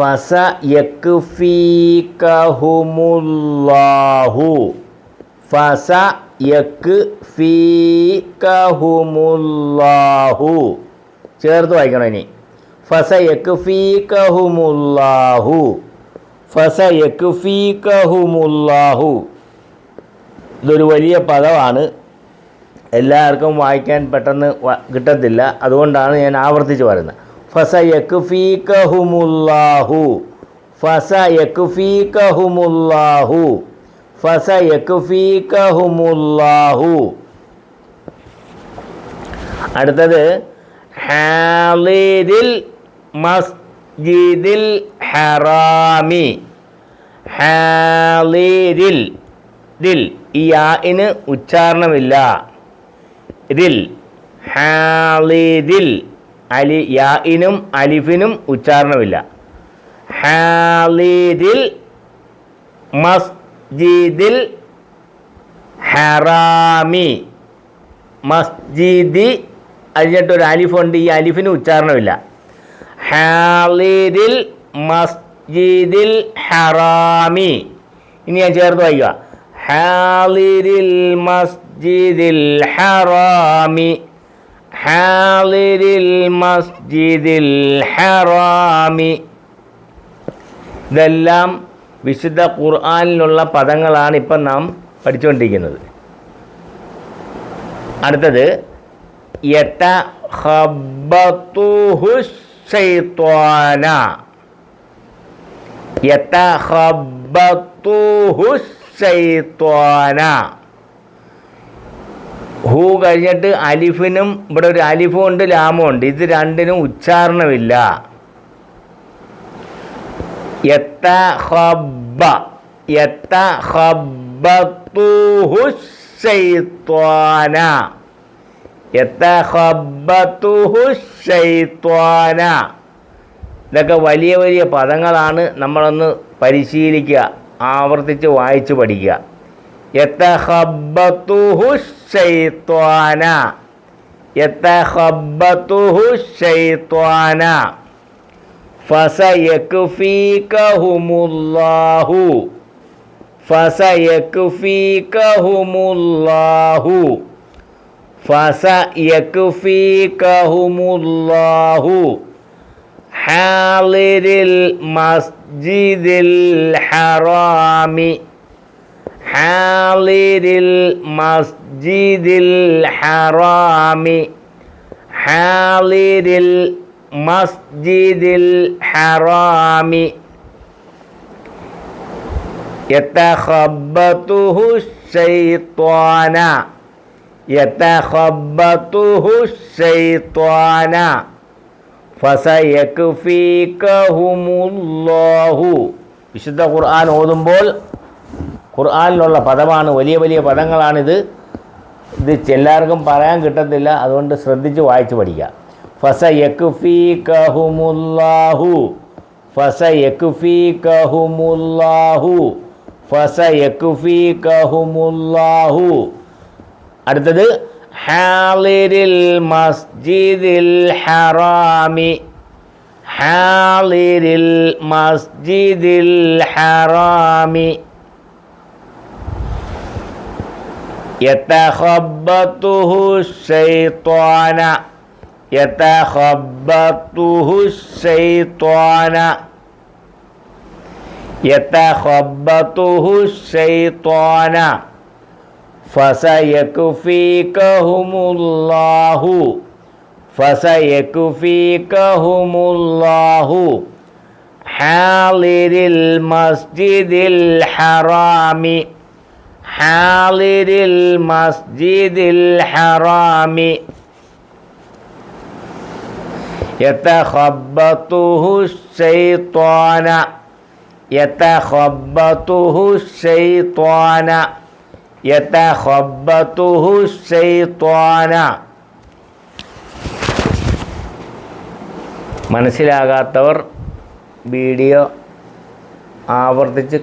ഫസ യക്ഫീകഹുമുല്ലാഹു ഫസ യക്ഫീകഹുമുല്ലാഹു ചേർത്ത് വായിക്കണം ഇനി. ഫസ യക്ഫീകഹുമുല്ലാഹു ഫസ യക്ഫീകഹുമുല്ലാഹു ഇതൊരു വലിയ പദമാണ്. എല്ലാവർക്കും വായിക്കാൻ പെട്ടെന്ന് കിട്ടത്തില്ല. അതുകൊണ്ടാണ് ഞാൻ ആവർത്തിച്ച് പറയുന്നത്. ഫസ യക്ഫീകഹുമുല്ലാഹു ഫസ യക്ഫീകഹുമുല്ലാഹു ഫസ യക്ഫീകഹുമുല്ലാഹു അടുത്തത് ഹാലിരിൽ മസ്ജിദിൽ ഹറാമി. ഹാലിരിൽ ദിൽ ഈ യാഇന് ഉച്ചാരണമില്ല. ദിൽ ഹാലിദിൽ അലി യാഇനും അലിഫിനും ഉച്ചാരണമില്ല. ഹാലിദിൽ മസ്ജിദിൽ ഹറാമി. മസ്ജിദി അതിഞ്ഞിട്ടൊരു അലിഫുണ്ട് ഈ അലിഫിന് ഉച്ചാരണമില്ല. ഹാലിദിൽ മസ്ജിദിൽ ഹറാമി. ഇനി ഞാൻ ചേർത്ത് വായിക്കുക. ഹാലിദിൽ മസ്ജിദിൽ ഹറാമി. ഹാലിദിൽ മസ്ജിദിൽ ഹറാമി. ഇതെല്ലാം വിശുദ്ധ ഖുർആാനിലുള്ള പദങ്ങളാണ് ഇപ്പം നാം പഠിച്ചുകൊണ്ടിരിക്കുന്നത്. അടുത്തത് യത ഷൈത്വാന യത ഷൈത്വാന ഹൂ കഴിഞ്ഞിട്ട് അലിഫിനും ഇവിടെ ഒരു അലിഫും ഉണ്ട് ലാമും ഉണ്ട്. ഇത് രണ്ടിനും ഉച്ചാരണമില്ല. ഇതൊക്കെ വലിയ വലിയ പദങ്ങളാണ് നമ്മളൊന്ന് പരിശീലിക്കുക ആവർത്തിച്ച് വായിച്ച് പഠിക്കുക. യത്തഹബ്ബത്തുഹു ശൈത്വാന യത്തഹബ്ബത്തുഹു ശൈത്വാന ഫസയക്ഫീകഹുമുല്ലാഹു ഫസയക്ഫീകഹുമുല്ലാഹു ഫസയക്ഫീകഹുമുല്ലാഹു ഹാളിരിൽ മസ്ജിദിൽ ഹറാമി ഹാളിരിൽ മസ്ജിദിൽ ഹറാമി ഹാളിരിൽ മസ്ജിദിൽ ഹറാമി യതഖബ്ബതുഹു ശൈത്വാന യതഖബ്ബതുഹു ശൈത്വാന ഫസയക്ഫീകഹുമുല്ലാഹു വിശുദ്ധ ഖുർആൻ ഓതുമ്പോൾ ഖുർആനിലുള്ള പദമാണ് വലിയ വലിയ പദങ്ങളാണിത് ഇത് എല്ലാവർക്കും പറയാൻ കിട്ടത്തില്ല അതുകൊണ്ട് ശ്രദ്ധിച്ച് വായിച്ച് പഠിക്കുക ഫസയക്ഫീകഹുമുല്ലാഹു ഫസയക്ഫീകഹുമുല്ലാഹു ഫസയക്ഫീകഹുമുല്ലാഹു അടുത്തത് ഹാളിരിൽ മസ്ജിദിൽ ഹറാമി ഹാളിരിൽ മസ്ജിദിൽ ഹറാമി يتخبطه الشيطان. يتخبطه الشيطان. يتخبطه الشيطان. فسيكفيكهم الله. فسيكفيكهم الله. حاضر المسجد الحرام. حاضر المسجد الحرام يتخبطه الشيطان يتخبطه الشيطان يتخبطه الشيطان മനസ്സിലാകാത്തവർ വീഡിയോ ആവർത്തിച്ച്